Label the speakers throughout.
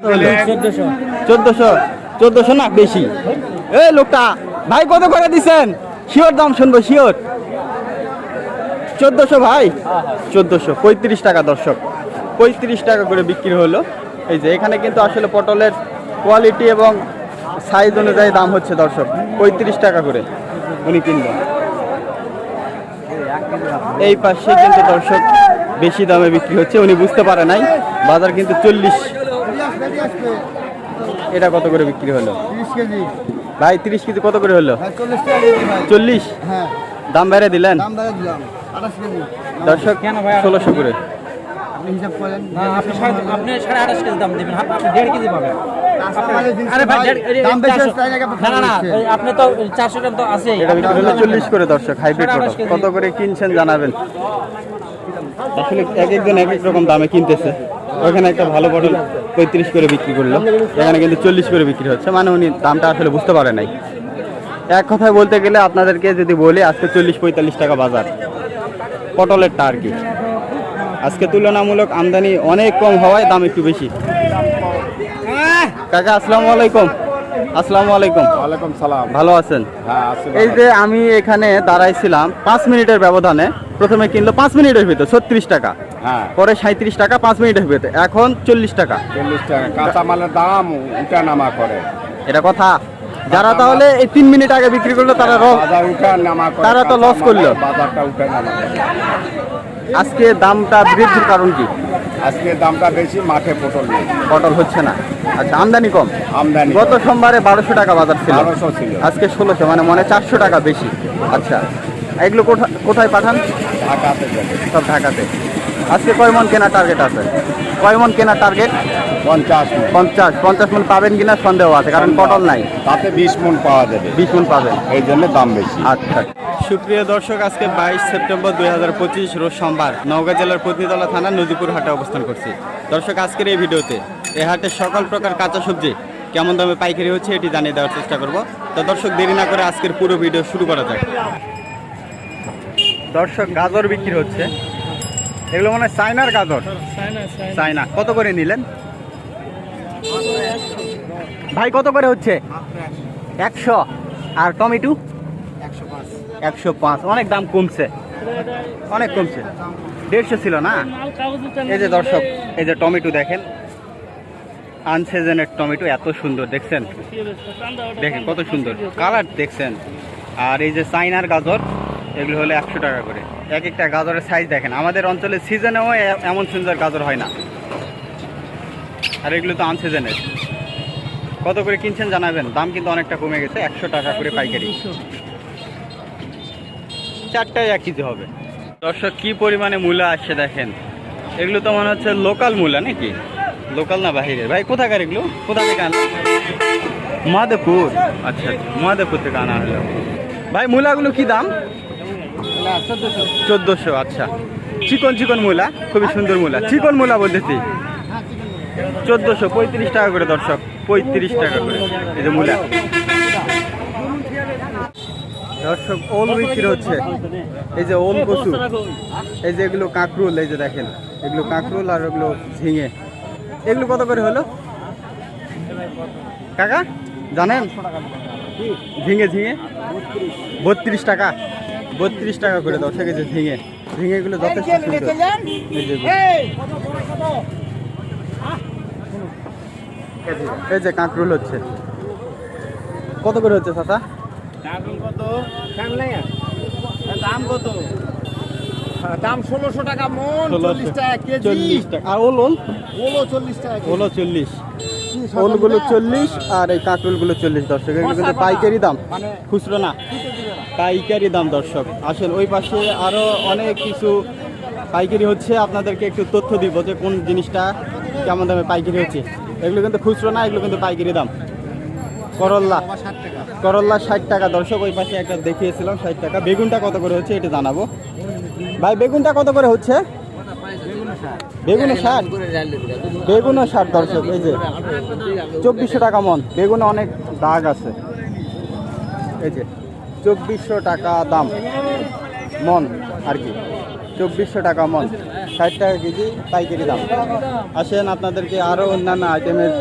Speaker 1: চোদ্দশো।
Speaker 2: চোদ্দশো। না বেশি। এই লোকটা ভাই কত করে দিছেন? শিওর দাম শুনব শিওর। চোদ্দশো ভাই? চোদ্দশো পঁয়ত্রিশ টাকা দর্শক। পঁয়ত্রিশ টাকা করে বিক্রি হলো। এই যে এখানে কিন্তু আসলে পটলের কোয়ালিটি এবং সাইজ অনুযায়ী দাম হচ্ছে দর্শক। পঁয়ত্রিশ টাকা করে উনি কিনবেন। এই পাশে কিন্তু দর্শক বেশি দামে বিক্রি হচ্ছে উনি বুঝতে পারে নাই। বাজার কিন্তু চল্লিশ এটা কত করে বিক্রি হলো?
Speaker 1: কেজি।
Speaker 2: ভাই তিরিশ কেজি কত করে হলো?
Speaker 1: চল্লিশ ভাই। হ্যাঁ।
Speaker 2: দাম বেড়ে দিলেন?
Speaker 1: দাম দাঁড়িয়ে দিলাম।
Speaker 2: দর্শক ষোলোশো করে।
Speaker 1: আপনি হিসাব করেন।
Speaker 3: আপনি সাড়ে- আঠাশ কেজি দাম দিবেন। আপনি দেড় কেজি পাবেন। ভাই
Speaker 1: ভাই,
Speaker 3: তো চারশো গ্রাম তো আছে
Speaker 2: হলো চল্লিশ করে দর্শক হাইব্রিড। কত করে কিনছেন জানাবেন। আসলে এক একজন এক এক রকম দামে কিনতেছে। ওখানে একটা ভালো পটল পঁয়ত্রিশ করে বিক্রি করল। এখানে কিন্তু চল্লিশ করে বিক্রি হচ্ছে। মানে উনি দামটা আসলে বুঝতে পারে নাই। এক কথায় বলতে গেলে আপনাদেরকে যদি বলি আজকে চল্লিশ পঁয়তাল্লিশ টাকা বাজার। পটলেরটা আর কি। আজকে তুলনামূলক আমদানি অনেক কম হওয়ায় দাম একটু বেশি। কাকা আসসালামু আলাইকুম। আসসালামু আলাইকুম।
Speaker 4: ওয়ালাইকুম সালাম।
Speaker 2: ভালো আছেন?
Speaker 4: হ্যাঁ
Speaker 2: এই যে আমি এখানে দাঁড়াইছিলাম পাঁচ মিনিটের ব্যবধানে প্রথমে কিনলো পাঁচ মিনিটের ভিতর ছত্রিশ টাকা। পরে সাঁত্রিশ টাকা পাঁচ মিনিটের ভিতর এখন চল্লিশ টাকা।
Speaker 4: চল্লিশ টাকা। কাঁচা মালের দাম উঠা নামা করে।
Speaker 2: এটা কথা। যারা তাহলে এই তিন মিনিট আগে বিক্রি করল তারা
Speaker 4: নামা
Speaker 2: তারা তো লস করল।
Speaker 4: বাজারটা উঠা নামা করে।
Speaker 2: আজকে দামটা বৃদ্ধির কারণ কি?
Speaker 4: আজকে দামটা বেশি মাঠে পটল নেই।
Speaker 2: পটল হচ্ছে না। আচ্ছা আমদানি কম?
Speaker 4: আমদানি
Speaker 2: গত সোমবারে বারোশো টাকা বাজার ছিল।
Speaker 4: বারোশো ছিল।
Speaker 2: আজকে ষোলোশো মানে মনে চারশো টাকা বেশি। আচ্ছা এগুলো কোথা- কোথায় পাঠান?
Speaker 4: ঢাকাতে
Speaker 2: সব ঢাকাতে। আজকে কয় মন কেনা টার্গেট আছে? কয় মন কেনা টার্গেট
Speaker 4: পঞ্চাশ।
Speaker 2: পঞ্চাশ। পঞ্চাশ মন পাবেন কিনা সন্দেহ আছে কারণ পটল নাই।
Speaker 4: তাতে বিশ মন পাওয়া যাবে।
Speaker 2: বিশ মন পাবেন।
Speaker 4: এই জন্য দাম বেশি।
Speaker 2: আচ্ছা। সুপ্রিয় দর্শক আজকে বাইশ সেপ্টেম্বর দুই হাজার পঁচিশ রোজ সোমবার নওগাঁ জেলার প্রতিতলা থানা নদীপুর হাটে অবস্থান করছি। দর্শক আজকের এই ভিডিওতে এ হাটে সকল প্রকার কাঁচা সবজি কেমন দামে পাইকারি হচ্ছে এটি জানিয়ে দেওয়ার চেষ্টা করব। তো দর্শক দেরি না করে আজকের পুরো ভিডিও শুরু করা যাক। দর্শক গাজর বিক্রি হচ্ছে। এগুলো মনে হয় চায়নার গাজর চায়না কত করে নিলেন? ভাই কত করে হচ্ছে? একশো। আর টমেটো? একশো পাঁচ। অনেক দাম কমছে। অনেক কমছে। দেড়শো ছিল না? এই যে দর্শক এই যে টমেটো দেখেন। আনসিজনের টমেটো এত সুন্দর দেখছেন? দেখেন কত সুন্দর। কালার দেখছেন। আর এই যে চাইনার গাজর এগুলো হলো একশো টাকা করে। এক একটা গাজরের সাইজ দেখেন। আমাদের অঞ্চলে সিজনেও এমন সুন্দর গাজর হয় না। আর এগুলো তো আনসিজনের কত করে কিনছেন জানাবেন? দাম কিন্তু অনেকটা কমে গেছে, একশো টাকা করে পাইকারি। চারটায় এক কেজি হবে। দর্শক, কি পরিমাণে মূলা আসছে দেখেন। এগুলো তো মনে হচ্ছে লোকাল মূলা নাকি? লোকাল না বাহিরের। ভাই, কোথাকার এগুলো? কোথা থেকে আনলো মাদেপুর আচ্ছা মাদেপুর থেকে আনা হলো। ভাই, মূলাগুলো কি দাম? চোদ্দোশো আচ্ছা। চিকন চিকন মূলা, খুবই সুন্দর মূলা। চিকন মূলা বলতেছি চোদ্দোশো, পঁয়ত্রিশ টাকা করে দর্শক, পঁয়ত্রিশ টাকা করে এই যে মূলা। দর্শক, ওল বিক্রি হচ্ছে। এই যে ওল কচু, এই যে এগুলো কাঁকরুল, এই যে দেখেন, এগুলো কাঁকরুল আর এগুলো ঝিঙে। এগুলো কত করে হলো? কাকা, জানেন? ঝিঙে ঝিঙে? বত্রিশ টাকা। বত্রিশ টাকা করে দর্শক এই যে ঝিঙে। ঝিঙেগুলো যথেষ্ট এই যে এগুলো। এই যে কাঁকরুল হচ্ছে। কত করে হচ্ছে চাচা?
Speaker 1: দাম কত? দাম ষোলোশো টাকা মন চল্লিশ টাকা কেজি।
Speaker 2: চল্লিশ টাকা। আর ওল ওল?
Speaker 1: ওলো চল্লিশ টাকা।
Speaker 2: ওলো চল্লিশ। ওলগুলো চল্লিশ আর এই কাঁকরুলগুলো চল্লিশ দর্শক। এগুলো কিন্তু পাইকারি দাম।
Speaker 1: মানে
Speaker 2: খুচরো না। পাইকারি দাম দর্শক। আসেন ওই পাশে আরও অনেক কিছু পাইকারি হচ্ছে। আপনাদেরকে একটু তথ্য দিব যে কোন জিনিসটা কেমন দামে পাইকারি হচ্ছে। এগুলো কিন্তু খুচরো না এগুলো কিন্তু পাইকারি দাম। করল্লা। করল্লা ষাট টাকা। দর্শক ওই পাশে একটা দেখিয়েছিলাম ষাট টাকা। বেগুনটা কত করে হচ্ছে এটা জানাব। ভাই বেগুনটা কত করে হচ্ছে? বেগুনে ষাট বেগুনও ষাট দর্শক এই যে। চব্বিশশো টাকা মন বেগুনে অনেক দাগ আছে। এই যে চব্বিশশো টাকা দাম। মন আর কি চব্বিশশো টাকা মন ষাট টাকা কেজি পাইকারি দাম। আসেন আপনাদেরকে আরও অন্যান্য আইটেমের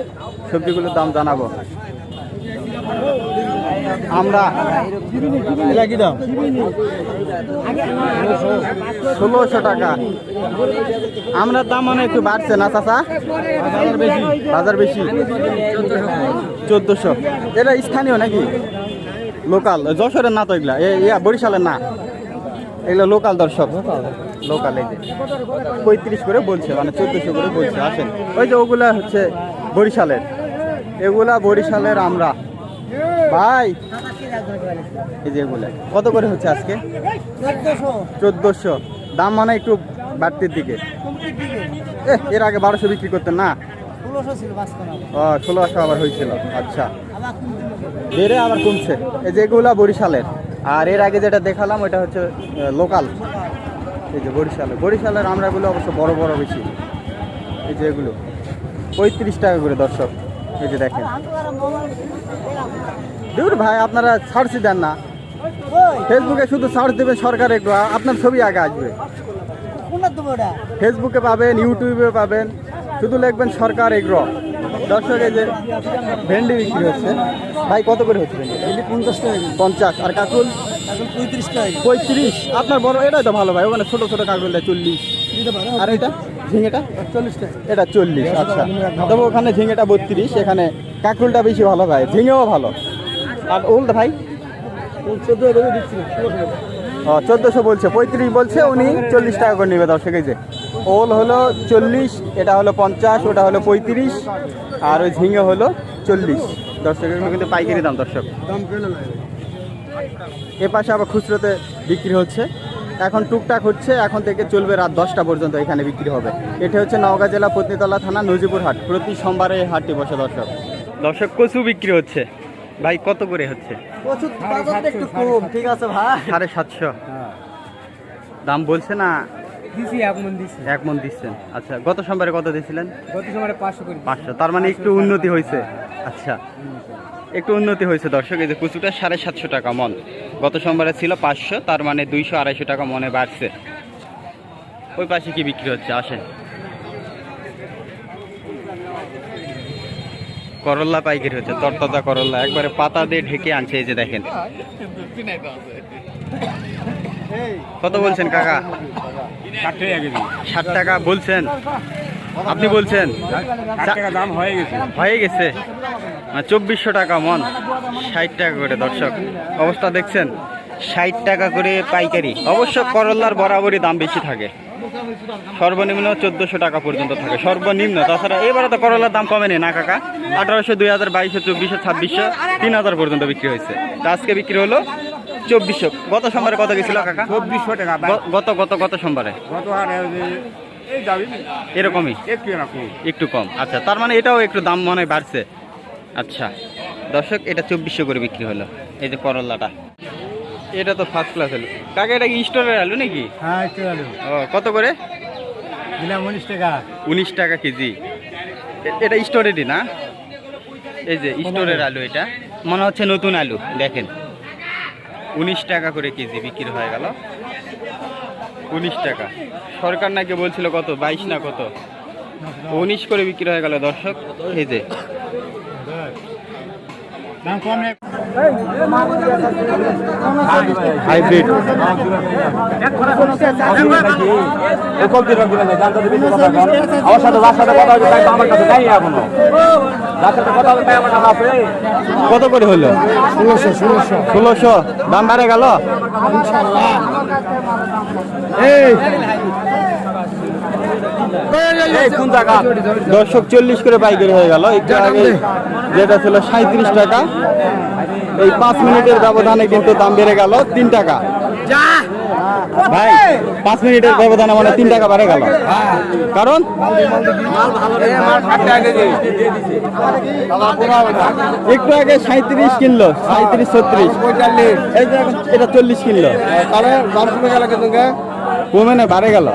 Speaker 2: সবজিগুলোর দাম জানাব। আমরা এটা কি দাম? ষোলোশো টাকা। আমরা দাম মানে একটু বাড়ছে না চাচা? বাজার বেশি। চোদ্দোশো। এটা স্থানীয় নাকি? লোকাল। যশোরের না তো এগুলা। এ- ইয়া বরিশালের না। এগুলো লোকাল দর্শক। লোকাল এই যে। পঁয়ত্রিশ করে বলছে মানে চোদ্দোশো করে বলছে আসেন। ওই যে ওগুলা হচ্ছে বরিশালের। এগুলা বরিশালের আমরা। ভাই। এই যে এগুলা। কত করে হচ্ছে আজকে? চোদ্দোশো। দাম মানে একটু বাড়তির দিকে। এর আগে বারোশো বিক্রি করতেন না? ও ষোলোশো আবার হয়েছিল। আচ্ছা। বেড়ে আবার কমছে। এই যে এগুলা বরিশালের। আর এর আগে যেটা দেখালাম ওটা হচ্ছে লোকাল। এই যে বরিশালের বরিশালের আমরাগুলো অবশ্য বড় বড় বেশি। এই যে এগুলো। পঁয়ত্রিশ টাকা করে দর্শক। এই যে দেখেন। দেখুন ভাই আপনারা সার্চ দেন না। ফেসবুকে শুধু সার্চ দেবেন সরকার একটু আপনার ছবি আগে আসবে। ফেসবুকে পাবেন ইউটিউবে পাবেন শুধু লিখবেন সরকার এগ্রো। দর্শক এই যে ভেন্ডি বিক্রি হচ্ছে ভাই কত করে হচ্ছে ভেন্ডি? পঞ্চাশ টাকা পঞ্চাশ আর কাকুল? পঁয়ত্রিশ টাকা পঁয়ত্রিশ আপনার বড় এটাই তো ভালো ভাই ওখানে ছোট ছোট কাকুল দেয় চল্লিশ। আর এটা? ঝিঙেটা? চল্লিশ টাকা এটা চল্লিশ আচ্ছা। তবে ওখানে ঝিঙেটা বত্রিশ এখানে কাকুলটা বেশি ভালো ভাই ঝিঙেও ভালো। আর ওলটা ভাই? ও, চোদ্দোশো বলছে, পঁয়ত্রিশ বলছে, উনি চল্লিশ টাকা করে নেবে দর্শক, এই যে। ওল হলো চল্লিশ, এটা হলো পঞ্চাশ, ওটা হলো পঁয়ত্রিশ, আর ওই ঝিঙে হলো চল্লিশ। দর্শক, এগুলো কিন্তু পাইকারি দাম, দর্শক। এ পাশে আবার খুচরোতে বিক্রি হচ্ছে। এখন টুকটাক হচ্ছে, এখন থেকে চলবে রাত দশটা পর্যন্ত এখানে বিক্রি হবে। এটা হচ্ছে নওগাঁ জেলা, পত্নীতলা থানা নজিপুর হাট প্রতি সোমবারে হাটটি বসে, দর্শক। দর্শক, কচু বিক্রি হচ্ছে। ভাই কত করে হচ্ছে?
Speaker 3: একটু কম ঠিক আছে ভাই?
Speaker 2: সাড়ে সাতশো। দাম বলছে না?
Speaker 3: দিছি এক মন দিছি।
Speaker 2: এক মন দিচ্ছেন। আচ্ছা গত সোমবারে কত দিয়েছিলেন?
Speaker 3: গত পাঁচশো করে
Speaker 2: পাঁচশো। তার মানে একটু উন্নতি হয়েছে। আচ্ছা। একটু উন্নতি হয়েছে দর্শক এই যে কুচুটা সাড়ে সাতশো টাকা মন। গত সোমবারে ছিল পাঁচশো তার মানে দুইশো আড়াইশো টাকা মনে বাড়ছে। ওই পাশে কি বিক্রি হচ্ছে? আসেন। করল্লা পাইকারি হচ্ছে তরতাজা করল্লা একবারে পাতা দিয়ে ঢেকে আনছে এই যে দেখেন। কত বলছেন কাকা? ষাট টাকা বলছেন? আপনি বলছেন?
Speaker 1: দাম হয়ে গেছে।
Speaker 2: হয়ে গেছে? চব্বিশশো টাকা মন ষাট টাকা করে দর্শক। অবস্থা দেখছেন? ষাট টাকা করে পাইকারি। অবশ্য করল্লার বরাবরই দাম বেশি থাকে। সর্বনিম্ন চোদ্দোশো টাকা পর্যন্ত থাকে। সর্বনিম্ন তাছাড়া এবারে তো করলার দাম কমেনি না কাকা। আঠারোশো দুই হাজার বাইশশো চব্বিশশো ছাব্বিশশো তিন হাজার পর্যন্ত বিক্রি হয়েছে। তা আজকে বিক্রি হলো চব্বিশশো। গত সোমবারে কত গেছিল কাকা?
Speaker 1: চব্বিশশো টাকা
Speaker 2: গত গত গত সোমবারে? এরকমই?
Speaker 1: একটু
Speaker 2: কম। আচ্ছা তার মানে এটাও একটু দাম মনে হয় বাড়ছে। আচ্ছা দর্শক এটা চব্বিশশো করে বিক্রি হলো এই যে করল্লাটা এটা তো ফার্স্ট ক্লাস আলু কাকা এটা কি স্টোরের আলু নাকি?
Speaker 1: হ্যাঁ একটু আলু
Speaker 2: ও কত করে?
Speaker 1: দিলাম উনিশ টাকা।
Speaker 2: উনিশ টাকা কেজি। এটা স্টোরেরই না? এই যে স্টোরের আলু এটা। মনে হচ্ছে নতুন আলু দেখেন। উনিশ টাকা করে কেজি বিক্রি হয়ে গেল। উনিশ টাকা। সরকার নাকি বলছিল কত? বাইশ না কত? উনিশ করে বিক্রি হয়ে গেল দর্শক। এই যে।
Speaker 1: দাম কম
Speaker 2: হাইব্রিড।
Speaker 4: আমার সাথে যার সাথে কথা হচ্ছে তাই তো আমার কাছে নাই এখনও। যার সাথে কথা হচ্ছে তাই আমার কাছে আছে।
Speaker 2: কত করে হলো?
Speaker 1: ষোলোশো ষোলোশো।
Speaker 2: ষোলোশো? দাম বাড়ে গেল?
Speaker 4: এই।
Speaker 2: দর্শক চল্লিশ করে পাইকারি হয়ে গেল। একটু আগে যেটা ছিল সাঁত্রিশ টাকা। এই পাঁচ মিনিটের ব্যবধানে কিন্তু দাম বেড়ে গেল তিন টাকা। ভাই পাঁচ মিনিটের ব্যবধানে মানে তিন টাকা বেড়ে গেল। কারণ? একটু আগে সাঁত্রিশ কিনলো সাঁত্রিশ ছত্রিশ। এই যে এটা চল্লিশ কিনলো।
Speaker 1: তাহলে দাম কমে গেল কিন্তু
Speaker 2: কমে না বাড়ে গেল।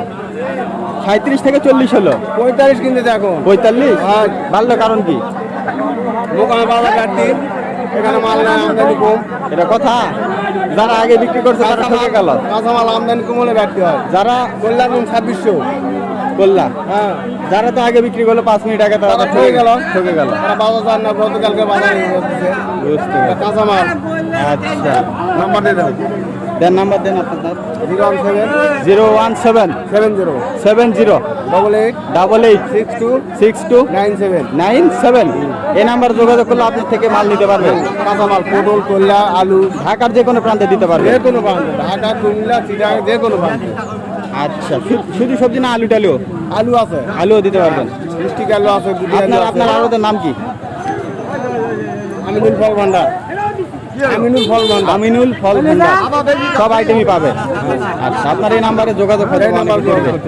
Speaker 2: সাঁত্রিশ থেকে চল্লিশ হলো।
Speaker 1: পঁয়তাল্লিশ কিনতে দেখো
Speaker 2: পঁয়তাল্লিশ? বাড়লো কারণ কি?
Speaker 1: কাটতি এখানে মাল নাই আমদানি কম।
Speaker 2: এটা কথা? যারা আগে বিক্রি করছে তারা ঠকে গেল।
Speaker 1: কাঁচামাল আমদানি কম হলে ব্যর্থ হয়।
Speaker 2: যারা
Speaker 1: কল্যাণ ছাব্বিশশো?
Speaker 2: কল্যাণ
Speaker 1: হ্যাঁ।
Speaker 2: যারা তো আগে বিক্রি করল পাঁচ মিনিট আগে তারা
Speaker 1: ঠকে গেল।
Speaker 2: ঠকে গেল।
Speaker 1: তারা বাজার না গতকালকে বাজারে
Speaker 2: বুঝতে
Speaker 1: কাঁচামাল।
Speaker 2: আচ্ছা।
Speaker 1: নাম্বার দিয়ে দেন।
Speaker 2: দেন নাম্বার দেন আপনার
Speaker 1: zero one seven
Speaker 2: zero one seven.
Speaker 1: Seven zero.
Speaker 2: Seven zero
Speaker 1: double eight
Speaker 2: double eight
Speaker 1: six two
Speaker 2: six two
Speaker 1: nine seven.
Speaker 2: Nine seven এই নাম্বার যোগাযোগ করলে আপনার থেকে মাল নিতে পারবেন
Speaker 1: কাঁচামাল পটল কল্যা আলু।
Speaker 2: ঢাকার যে কোনো প্রান্তে দিতে
Speaker 1: যে কোনো প্রান্তে ঢাকা কুমিল্লা চিটাং যে কোনো প্রান্তে।
Speaker 2: আচ্ছা শুধু সবজি না আলু টালু
Speaker 1: আলু আছে।
Speaker 2: আলুও দিতে পারবেন।
Speaker 1: মিষ্টি আলু আছে
Speaker 2: আপনার আপনার আরোদের নাম কি?
Speaker 1: ফল ভান্ডার। আমিনুল ফল
Speaker 2: আমিনুল ফল সব আইটেমই পাবে। আচ্ছা আপনার এই নাম্বারে যোগাযোগ
Speaker 1: করে নাম্বার
Speaker 2: করবে
Speaker 1: করবে।